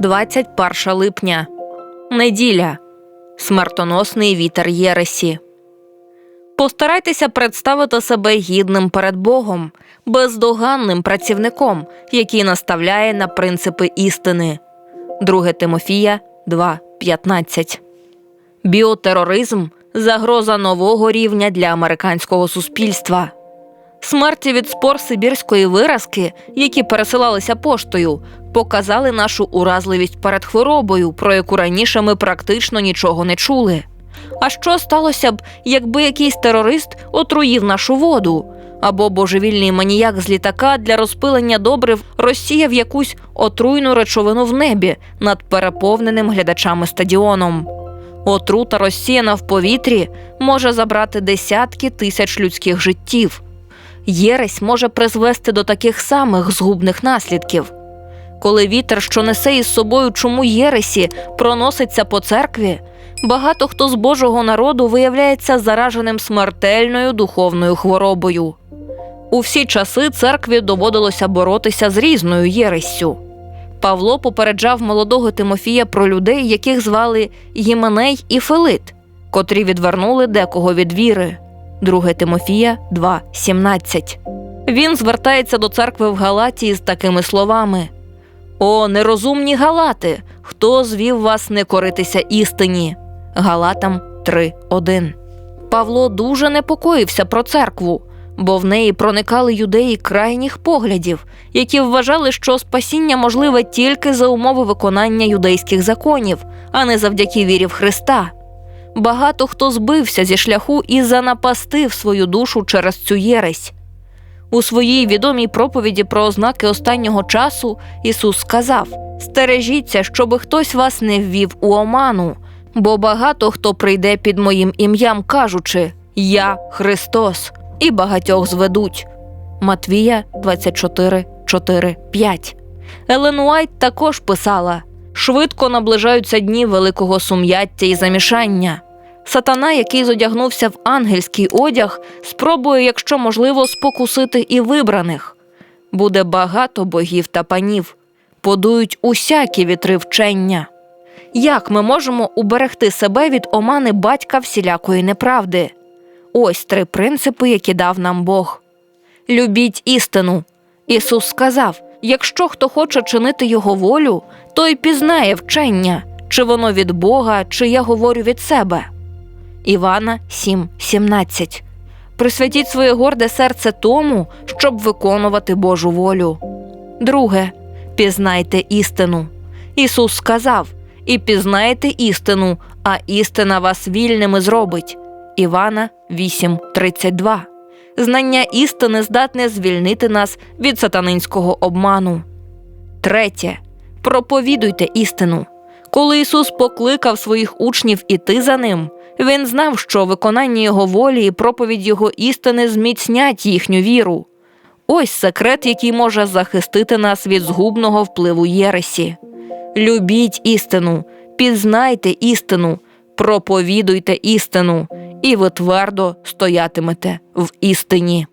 21 липня. Неділя. Смертоносний вітер Єресі. Постарайтеся представити себе гідним перед Богом, бездоганним працівником, який наставляє на принципи істини. 2 Тимофія 2.15. Біотероризм загроза нового рівня для американського суспільства. Смерті від спор сибірської виразки, які пересилалися поштою, показали нашу уразливість перед хворобою, про яку раніше ми практично нічого не чули. А що сталося б, якби якийсь терорист отруїв нашу воду? Або божевільний маніяк з літака для розпилення добрив розсіяв якусь отруйну речовину в небі над переповненим глядачами стадіоном. Отрута розсіяна в повітрі може забрати десятки тисяч людських життів. Єресь може призвести до таких самих згубних наслідків. Коли вітер, що несе із собою чуму Єресі, проноситься по церкві, багато хто з Божого народу виявляється зараженим смертельною духовною хворобою. У всі часи церкві доводилося боротися з різною єрессю. Павло попереджав молодого Тимофія про людей, яких звали Єменей і Филит, котрі відвернули декого від віри. 2 Тимофія 2.17. Він звертається до церкви в Галатії з такими словами: О, нерозумні галати! Хто звів вас не коритися істині? Галатам 3.1. Павло дуже непокоївся про церкву, бо в неї проникали юдеї крайніх поглядів, які вважали, що спасіння можливе тільки за умови виконання юдейських законів, а не завдяки вірі в Христа. Багато хто збився зі шляху і занапастив свою душу через цю єресь. У своїй відомій проповіді про ознаки останнього часу Ісус сказав: Стережіться, щоби хтось вас не ввів у оману, бо багато хто прийде під моїм ім'ям, кажучи Я Христос, і багатьох зведуть. Матвія 24, 4, 5. Елен Уайт також писала: швидко наближаються дні великого сум'яття і замішання. Сатана, який зодягнувся в ангельський одяг, спробує, якщо можливо, спокусити і вибраних. Буде багато богів та панів, подують усякі вітри вчення. Як ми можемо уберегти себе від омани батька всілякої неправди? Ось три принципи, які дав нам Бог. Любіть істину. Ісус сказав: якщо хто хоче чинити Його волю, той пізнає вчення, чи воно від Бога, чи я говорю від себе. Івана 7:17. Присвятіть своє горде серце тому, щоб виконувати Божу волю. Друге. Пізнайте істину. Ісус сказав: І пізнайте істину, а істина вас вільними зробить. Івана 8:32. Знання істини здатне звільнити нас від сатанинського обману. Третє. Проповідуйте істину. Коли Ісус покликав своїх учнів іти за ним, він знав, що виконання Його волі і проповідь Його істини зміцнять їхню віру. Ось секрет, який може захистити нас від згубного впливу Єресі. Любіть істину, пізнайте істину, проповідуйте істину, і ви твердо стоятимете в істині.